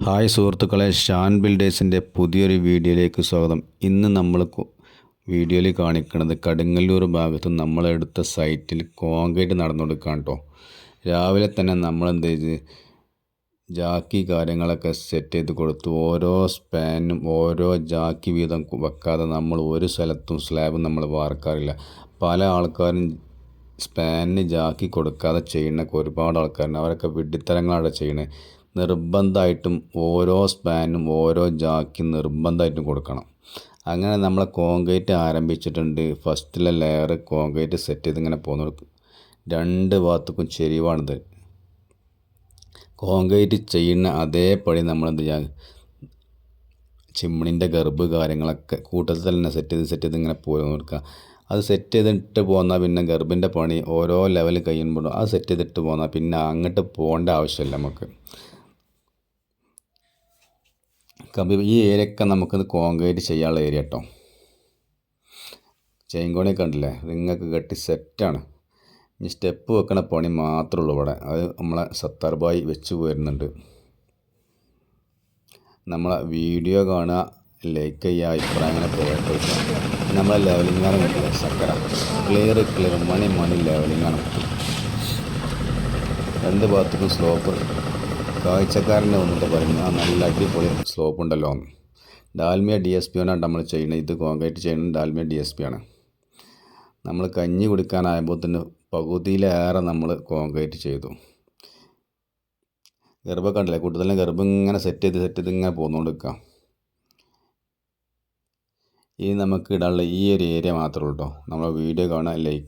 Hi സുഹൃത്തുക്കളെ ഷാൻ ബിൽഡേഴ്സിന്റെ പുതിയൊരു വീഡിയോയിലേക്ക് സ്വാഗതം. ഇന്ന് നമ്മൾ വീഡിയോയിൽ കാണിക്കുന്നത് കടുങ്ങല്ലൂർ ഭാഗത്ത് നമ്മളെടുത്ത സൈറ്റിൽ കോൺക്രീറ്റ് നടന്നു നടന്നുകൊടുക്കാൻ കേട്ടോ രാവിലെ തന്നെ നമ്മൾ എന്ത് ചെയ്ത് ജാക്കി കാര്യങ്ങളൊക്കെ സെറ്റ് ചെയ്ത് കൊടുത്തു. ഓരോ സ്പാനും ഓരോ ജാക്കി വീതം വെക്കാതെ നമ്മൾ ഒരു സ്ഥലത്തും സ്ലാബും നമ്മൾ വാർക്കാറില്ല. പല ആൾക്കാരും സ്പാനിന് ജാക്കി കൊടുക്കാതെ ചെയ്യുന്ന ഒരുപാട് ആൾക്കാരുണ്ട്. അവരൊക്കെ വിഡ്ഢിത്തരങ്ങളാണ് ചെയ്യുന്നത്. നിർബന്ധമായിട്ടും ഓരോ സ്പാനും ഓരോ ജാക്കി നിർബന്ധമായിട്ടും കൊടുക്കണം. അങ്ങനെ നമ്മൾ കോൺക്രീറ്റ് ആരംഭിച്ചിട്ടുണ്ട്. ഫസ്റ്റിലെ ലെയർ കോൺക്രീറ്റ് സെറ്റ് ചെയ്ത് ഇങ്ങനെ പോകുന്നു രണ്ട് ഭാഗത്തേക്കും ചെരിവാണിത്. കോൺക്രീറ്റ് ചെയ്യുന്ന അതേപടി നമ്മൾ എന്ത് ചെയ്യാൻ ചിമ്മിണിന്റെ ഗർഭ് കാര്യങ്ങളൊക്കെ കൂട്ടത്തിൽ തന്നെ സെറ്റ് ചെയ്ത് സെറ്റ് ചെയ്ത് ഇങ്ങനെ പോയി നോക്കുക അത് സെറ്റ് ചെയ്തിട്ട് പോന്നാൽ പിന്നെ ഗർഭിന്റെ പണി ഓരോ ലെവൽ കഴിയുമ്പോഴും അത് സെറ്റ് ചെയ്തിട്ട് പോന്നാൽ പിന്നെ അങ്ങോട്ട് പോകേണ്ട ആവശ്യമില്ല നമുക്ക്. കമ്പി ഈ ഏരിയയൊക്കെ നമുക്കിത് കോൺക്രീറ്റ് ചെയ്യാനുള്ള ഏരിയ കേട്ടോ. ചെയിൻ കോണി കണ്ടില്ലേ? റിങ്ങൊക്കെ കെട്ടി സെറ്റാണ് ഇനി സ്റ്റെപ്പ് വെക്കണ പണി മാത്രമേ ഉള്ളൂ ഇവിടെ. അത് നമ്മളെ സത്താർ ബായി വെച്ച് പോരുന്നുണ്ട്. നമ്മളെ വീഡിയോ കാണുക ലൈക്ക് ചെയ്യുക അഭിപ്രായങ്ങളെ പോയിട്ട് നമ്മളെ ലെവലിങ്ങാണ് കിട്ടില്ല സക്കര ക്ലിയർ ക്ലിയർ മണി മണി ലെവലിങ്ങാണ് രണ്ട് ഭാഗത്തേക്കും സ്ലോപ്പ് കാഴ്ചക്കാരന്റെ വന്നിട്ട് പറയുന്നത് ആ നല്ല അടിപൊളി സ്ലോപ്പ് ഉണ്ടല്ലോ. ഡാൽമിയ ഡി എസ് പി ആണ് നമ്മൾ ചെയ്യുന്നത്. ഇത് കോൺക്രീറ്റ് ചെയ്യുന്നത് ഡാൽമിയ ഡി എസ് പി ആണ്. നമ്മൾ കഞ്ഞി കുടിക്കാനായപ്പോൾ തന്നെ പകുതിയിലേറെ നമ്മൾ കോൺക്രീറ്റ് ചെയ്തു. ഗർഭം കണ്ടില്ലേ? കൂട്ടത്തിലെ ഗർഭം ഇങ്ങനെ സെറ്റ് ചെയ്ത് സെറ്റ് ചെയ്ത് ഇങ്ങനെ പോന്നുകൊണ്ടിരിക്കാം ഇനി നമുക്ക് ഇടാനുള്ള ഈ ഒരു ഏരിയ മാത്രമേ ഉള്ളൂ കേട്ടോ. നമ്മളെ വീഡിയോ കാണാൻ ലൈക്ക്